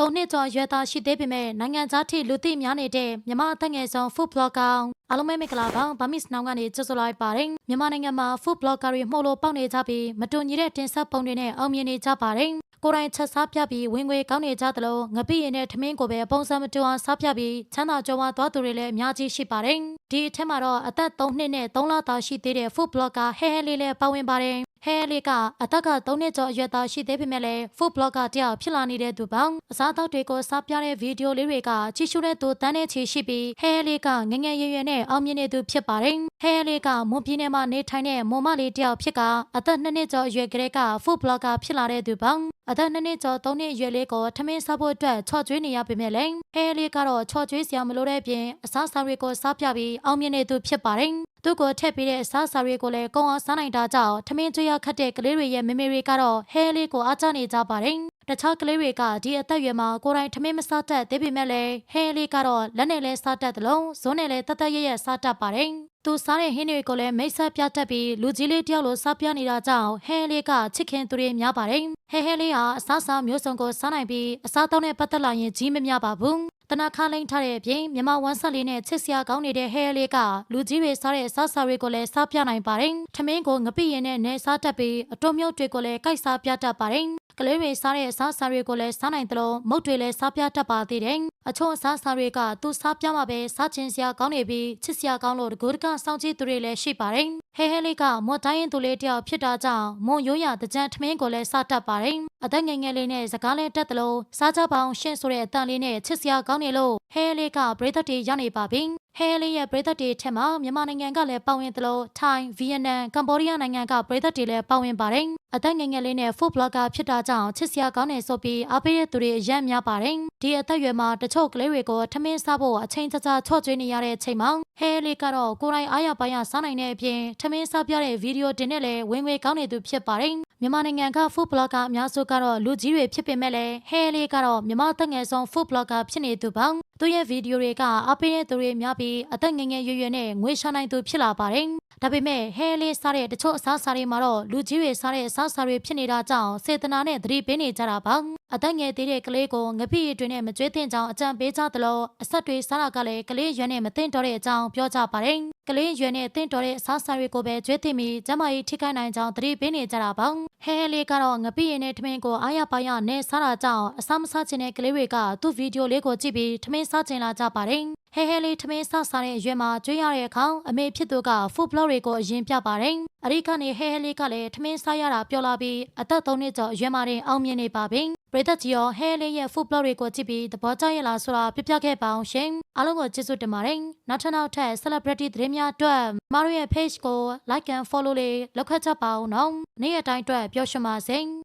သုံးနှစ်ကျော်ရွယ်သားရှိသေးပေမဲ့နိုင်ငံသားထိလူသိများနေတဲ့မြန်မာအသက်ငယ်ဆုံး food blogger အားလုံးပဲမင်္ဂလာပါဗမစ်နောင်ကနေကြိုဆိုလိုက်ပါတယ်မြန်မာနိုင်ငံမှာ food blogger တွေမှုလို့ပေါက်နေကြပြီးမတူညီတဲ့တင်ဆက်ပုံတွေနဲ့အောင်မြင်နေကြပါတယ်ကိုယ်တိုင်ချက်စားပြပြီးဝင်ငွေကောင်းနေကြသလိုငပိရင်နဲ့ထမင်းကိုပဲပုံစံမတူအောင်စားပြပြီးချမ်းသာကြွယ်ဝသွားသူတွေလည်းအများကြီးရှိပါတယ်ဒီအထက်မှာတော့အသက်3နှစ်နဲ့3လသားရှိသေးတဲ့ food blogger ဟဲဟဲလေးလည်းပါဝင်ပါတယ် ဟဲလေးကအသက်က3နှစ်ကျော်အရွယ်သားရှိသေးပေမဲ့လည်း food blogger တယောက်ဖြစ်လာနေတဲ့သူပေါင်းအစားအသောက်တွေကိုစားပြတဲ့ဗီဒီယိုလေးတွေကကြည့်ရှုတဲ့သူတန်းတဲ့ချီရှိပြီးဟဲလေးကငငယ်ရွယ်ရွယ်နဲ့အောင်မြင်နေသူဖြစ်ပါတယ်ဟဲလေးကမွန်ပြည်နယ်မှာနေထိုင်တဲ့မွန်မလေးတယောက်ဖြစ်ကအသက်2နှစ်ကျော်အရွယ်ကလေးက food blogger ဖြစ်လာတဲ့သူပေါင်းအသက်2နှစ်ကျော်3နှစ်အရွယ်လေးကိုထမင်းစားဖို့အတွက်ချော့ကျွေးနေရပေမဲ့လည်းဟဲလေးကတော့ချော့ကျွေးစရာမလိုတဲ့အပြင်အစားအစာတွေကိုစားပြပြီးအောင်မြင်နေသူဖြစ်ပါတယ် သူ့ကိုထည့်ပေးတဲ့အစားအစာတွေကိုလည်းကုံအောင်စားနိုင်တာကြောင့်ထမင်းကျွေးရခတ်တဲ့ကလေးတွေရဲ့မေမေတွေကတော့ဟဲလေးကိုအားကျနေကြပါတယ်။တခြားကလေးတွေကဒီအသက်အရွယ်မှာကိုယ်တိုင်ထမင်းမစားတတ်သေးပေမဲ့လည်းဟဲလေးကတော့လက်နဲ့လည်းစားတတ်သလိုဇွန်းနဲ့လည်းတသက်ရရစားတတ်ပါတယ်။ သူစားတဲ့ဟင်းတွေကိုလည်းမိတ်ဆက်ပြတတ်ပြီးလူကြီးလေးတယောက်လိုစားပြနေတာကြောင့်ဟဲလေးကချစ်ခင်သူတွေများပါတယ်။ဟဲဟဲလေးဟာအစားအစာမျိုးစုံကိုစားနိုင်ပြီးအစားတောင်းနဲ့ပတ်သက်လာရင်ကြီးမများပါဘူး။တနခါလိန်ထားတဲ့အပြင်မြန်မာဝမ်းဆက်လေးနဲ့ချစ်စရာကောင်းနေတဲ့ဟဲလေးကလူကြီးတွေစားတဲ့အစားအစာတွေကိုလည်းစားပြနိုင်ပါတယ်။ထမင်းကိုငပိရင်နဲ့နေစားတတ်ပြီးအတုံးမြုပ်တွေကိုလည်းကိုက်စားပြတတ်ပါတယ်။ ကလေးတွေစားတဲ့အစားအစာတွေကိုလည်းစားနိုင်တယ်လို့မုတ်တွေလည်းစားပြတတ်ပါသေးတယ်။အချို့အစားအစာတွေကသူစားပြမှာပဲစားချင်စရာကောင်းနေပြီးချစ်စရာကောင်းလို့တကူတကစောင့်ကြည့်သူတွေလည်းရှိပါတယ်။ဟဲဟဲလေးကမွတ်တိုင်းရင်သူလေးတယောက်ဖြစ်တာကြောင့်မွန်ရိုးရတကြံထမင်းကိုလည်းစားတတ်ပါတယ်။အသက်ငယ်ငယ်လေးနဲ့စကားလည်းတတ်တယ်လို့စားကြပါအောင်ရှင်းဆိုတဲ့အတန်လေးနဲ့ချစ်စရာကောင်းနေလို့ဟဲလေးကပရိသတ်တွေရောက်နေပါပြီ။ဟဲလေးရဲ့ပရိသတ်တွေထက်မှာမြန်မာနိုင်ငံကလည်းပါဝင်သလိုထိုင်း၊ဗီယက်နမ်၊ကမ္ဘောဒီးယားနိုင်ငံကပရိသတ်တွေလည်းပါဝင်ပါတယ်။ အသက်ငယ်ငယ်လေးနဲ့ food blogger ဖြစ်တာကြောင့်ချစ်စရာကောင်းနေဆိုပြီးအားပေးတဲ့သူတွေအများများပါတယ်။ဒီအသက်အရွယ်မှာတချို့ကလေးတွေကိုထမင်းစားဖို့အချိန်ကြာကြာချော့ကျွေးနေရတဲ့အချိန်မှာဟဲလေးကတော့ကိုယ်တိုင်အားရပါရစားနိုင်တဲ့အပြင်ထမင်းစားပြတဲ့ဗီဒီယိုတင်နဲ့လည်းဝင်ငွေကောင်းနေသူဖြစ်ပါတယ်။မြန်မာနိုင်ငံက food blogger အများစုကတော့လူကြီးတွေဖြစ်ပေမဲ့လည်းဟဲလေးကတော့မြန်မာသက်ငယ်ဆုံး food blogger ဖြစ်နေသူပေါ့။သူရဲ့ဗီဒီယိုတွေကအပေးတဲ့သူတွေများပြီးအသက်ငယ်ငယ်ရွယ်ရွယ်နဲ့ငွေရှာနိုင်သူဖြစ်လာပါတယ်။ဒါပေမဲ့ဟဲလေးစားတဲ့တချို့အစားအစာတွေမှာတော့လူကြီးတွေစားတဲ့အစားအစာတွေဖြစ်နေတာကြောင့်စေတနာနဲ့သတိပေးနေကြတာပါ။အသက်ငယ်သေးတဲ့ကလေးကိုငပိရည်တွေနဲ့မကြွေးသင့်ကြောင်းအကြံပေးကြသလိုအဆက်တွေစားတာကလည်းကလေးရွယ်နဲ့မသင့်တော်တဲ့အကြောင်းပြောကြပါတယ်။ကလေးရွယ်နဲ့သင့်တော်တဲ့အစားအစာတွေကိုပဲကြွေးသင့်ပြီးကျမကြီးထိခိုက်နိုင်ကြောင်းသတိပေးနေကြတာပါ။ဟဲလေးကတော့ငပိရည်နဲ့ထမင်းကိုအားရပါရနဲ့စားတာကြောင့်အစားမစားချင်တဲ့ကလေးတွေကသူ့ဗီဒီယိုလေးကိုကြည့်ပြီးထမင်းစားချင်လာကြပါတယ်။ဟဲဟဲလေးထမင်းစားစားတဲ့အရွယ်မှာကျွေးရတဲ့အခါအမေဖြစ်သူက food blog တွေကိုအရင်ပြပါတယ်။အရိကနေဟဲဟဲလေးကလည်းထမင်းစားရတာပြောလာပြီးအသက်၃နှစ်ကျော်အရွယ်မှာတင်အောင်မြင်နေပါပြီ။ ပရိသတ်ကြီးရောဟဲလေးရဲ့ food blog တွေကိုကြည့်ပြီးသဘောကျရလားဆိုတာပြပြခဲ့ပါအောင်ရှင်။အားလုံးကိုကျေးဇူးတင်ပါတယ်။နောက်ထပ်နောက်ထပ် celebrity သတင်းများအတွက်မတို့ရဲ့ page ကို like and follow လေးလုပ်ခတ်ကြပါဦးနော်။နေ့ရက်တိုင်းအတွက်ပျော်ရွှင်ပါစေ။